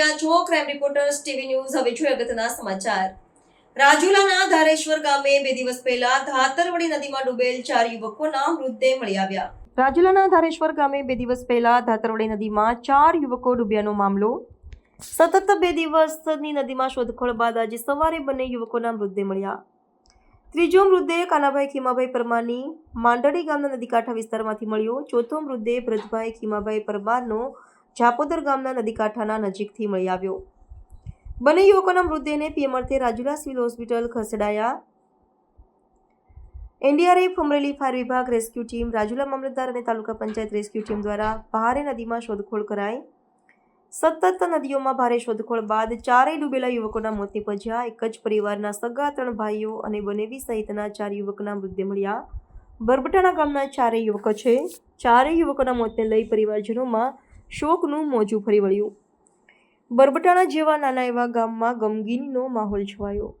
Crime reporters TV news હવે જોઈએ અગત્યના સમાચાર. રાજુલાના ધારેશ્વર ગામે બે દિવસ પહેલા ધાતરવડી નદીમાં ડૂબેલ ચાર યુવકોના મૃતદેહ મળી આવ્યા. રાજુલાના ધારેશ્વર ગામે બે દિવસ પહેલા ધાતરવડી નદીમાં ચાર યુવકો ડૂબ્યાનો મામલો. સતત બે દિવસની નદીમાં શોધખોળ બાદ આજે સવારે બંને યુવકોના મૃતદેહ મળ્યા. ત્રીજો મૃતદેહ કાનાભાઈ ખીમાભાઈ પરમારની માંડળી ગામના નદીકાંઠા વિસ્તારમાંથી મળ્યો. ચોથો મૃતદેહ ભરતભાઈ ખીમાભાઈ પરમારનો જાપોદર ગામના નદીકાંઠાના નજીકથી મળી આવ્યો. બંને યુવકોના મૃતદેહને પીએમ રાજુલા સિવિલ હોસ્પિટલ ખસેડાયા. એનડીઆરએફ, અમરેલી ફાયર વિભાગ રેસ્ક્યુ ટીમ, રાજુલા મામલતદાર અને તાલુકા પંચાયત રેસ્ક્યુ ટીમ દ્વારા ભારે નદીમાં શોધખોળ કરાઈ. સતત નદીઓમાં ભારે શોધખોળ બાદ ચારેય ડૂબેલા યુવકોના મોત નિપજ્યા. એક જ પરિવારના સગા, ત્રણ ભાઈઓ અને બનેવી સહિતના ચાર યુવકના મૃતદેહ મળ્યા. બરબટાણા ગામના ચારેય યુવકો છે. ચારેય યુવકોના મોતને લઈ પરિવારજનોમાં શોકનું મોજું ફરી વળ્યું. બરબટાણા જેવા નાના એવા ગામમાં ગમગીનીનો માહોલ છવાયો.